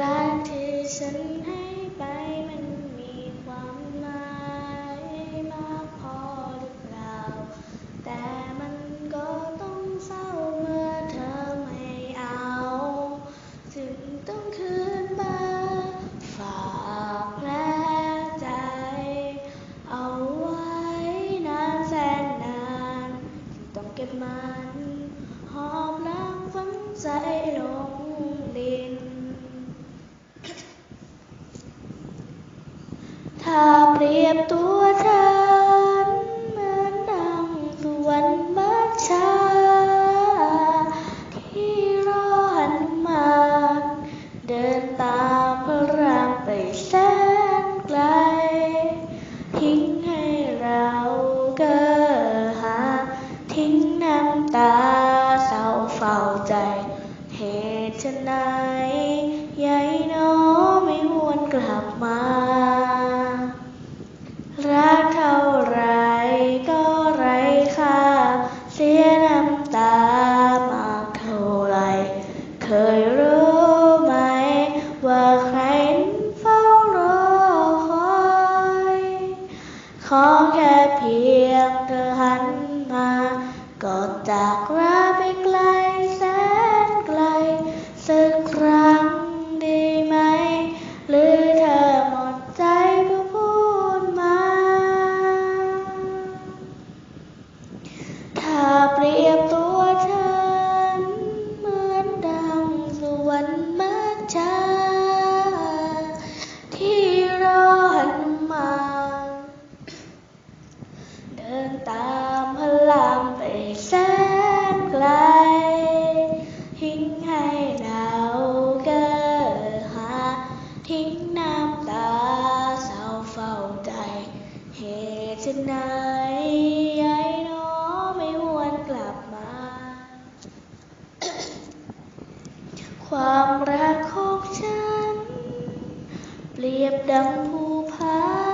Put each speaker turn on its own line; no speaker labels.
รักที่ฉันให้ไปมันมีความหมายมากพอหรือเปล่า แต่มันก็ต้องเศร้าเมื่อเธอไม่เอาจึงต้องคืนมาฝากแผลใจ เอาไว้นานแสนนาน ต้องเก็บมัน เปรียบตัวฉันเหมือนดังสวนมัจฉาที่ร้อนมา เดินตามพระรามไปแสนไกล ทิ้งให้เราเกอหา ทิ้งน้ำตา แค่เพียงเธอ ดินตามพลามไปแสนไกล ทิ้งให้เราเกอหา ทิ้งน้ำตาเศร้าเฝ้าใจ เหตุไฉนยายน้อไม่หวนกลับมา ความรักของฉัน เปรียบดังภูผา